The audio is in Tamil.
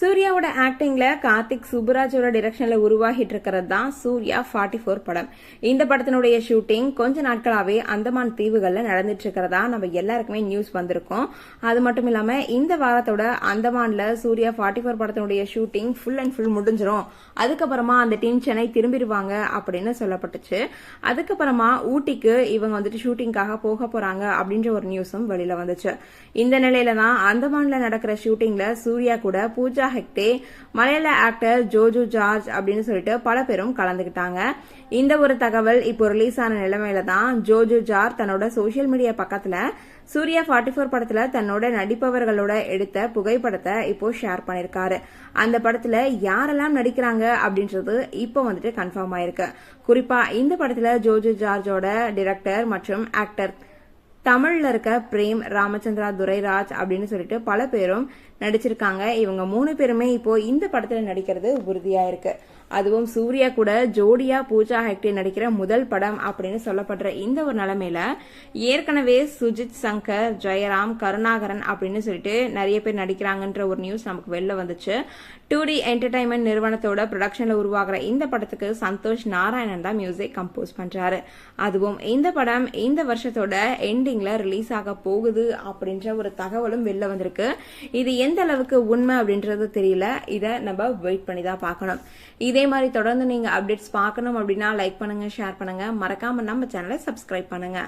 சூர்யாவோட ஆக்டிங்ல கார்த்திக் சுப்புராஜோட டிரெக்ஷன்ல உருவாகிட்டு இருக்கிறது தான் சூர்யா ஃபார்ட்டி ஃபோர் படம். இந்த படத்தினுடைய ஷூட்டிங் கொஞ்ச நாட்களாவே அந்தமான் தீவுகள்ல நடந்துட்டு இருக்கிறதா நம்ம எல்லாருக்குமே நியூஸ் வந்திருக்கோம். அது மட்டும் இல்லாம இந்த வாரத்தோட அந்தமான்ல சூர்யா ஃபார்ட்டி ஃபோர் படத்தினுடைய ஷூட்டிங் ஃபுல் அண்ட் ஃபுல் முடிஞ்சிரும். அதுக்கப்புறமா அந்த டீம் சென்னை திரும்பிடுவாங்க அப்படின்னு சொல்லப்பட்டுச்சு. அதுக்கப்புறமா ஊட்டிக்கு இவங்க வந்துட்டு ஷூட்டிங்காக போக போறாங்க அப்படின்ற ஒரு நியூஸும் வெளியில வந்துச்சு. இந்த நிலையில தான் அந்தமான்ல நடக்கிற ஷூட்டிங்ல சூர்யா கூட பூஜா ஹெக்டே மலையாள ஆக்டர் ஜோஜு ஜார்ஜ் அப்படின்னு சொல்லிட்டு பல பேரும் கலந்துக்கிட்டாங்க. இந்த ஒரு தகவல் இப்போ ரிலீஸ் ஆன நிலைமையில தான் ஜோஜு ஜார் தன்னோட சோஷியல் மீடியா பக்கத்துல சூர்யா ஃபார்ட்டி ஃபோர் படத்துல தன்னோட நடிப்பவர்களோட எடுத்த புகைப்படத்தை இப்போ ஷேர் பண்ணிருக்காரு. அந்த படத்துல யாரெல்லாம் நடிக்கிறாங்க அப்படின்றது இப்போ வந்துட்டு கன்ஃபார்ம் ஆயிருக்கு. குறிப்பா இந்த படத்துல ஜோஜோ ஜார்ஜோட டிரெக்டர் மற்றும் ஆக்டர் தமிழில் இருக்க பிரேம் ராமச்சந்திரா துரைராஜ் அப்படின்னு சொல்லிட்டு பல பேரும் நடிச்சிருக்காங்க. இவங்க மூணு பேருமே இப்போ இந்த படத்துல நடிக்கிறது உறுதியா இருக்கு. அதுவும் சூர்யா கூட ஜோடியா பூஜா ஹெக்டே நடிக்கிற முதல் படம் அப்படின்னு சொல்லப்படுற இந்த ஒரு நிலைமையில ஏற்கனவே சுஜித் சங்கர் ஜெயராம் கருணாகரன் அப்படின்னு சொல்லிட்டு நிறைய பேர் நடிக்கிறாங்கன்ற ஒரு நியூஸ் நமக்கு வெளில வந்துச்சு. டூ டி என்டர்டைன்மெண்ட் நிறுவனத்தோட ப்ரொடக்ஷன்ல உருவாகிற இந்த படத்துக்கு சந்தோஷ் நாராயணன் தான் மியூசிக் கம்போஸ் பண்றாரு. அதுவும் இந்த படம் இந்த வருஷத்தோட எண்டு எண்டிங்ல ரிலீஸ் ஆக போகுது அப்படின்ற ஒரு தகவலும் வெளில வந்திருக்கு. இது எந்த அளவுக்கு உண்மை அப்படின்றது தெரியல. இதை நம்ம வெயிட் பண்ணி தான் பார்க்கணும். இதே மாதிரி தொடர்ந்து நீங்க அப்டேட்ஸ் பார்க்கணும் அப்படின்னா லைக் பண்ணுங்க ஷேர் பண்ணுங்க. மறக்காம நம்ம சேனலை சப்ஸ்கிரைப் பண்ணுங்க.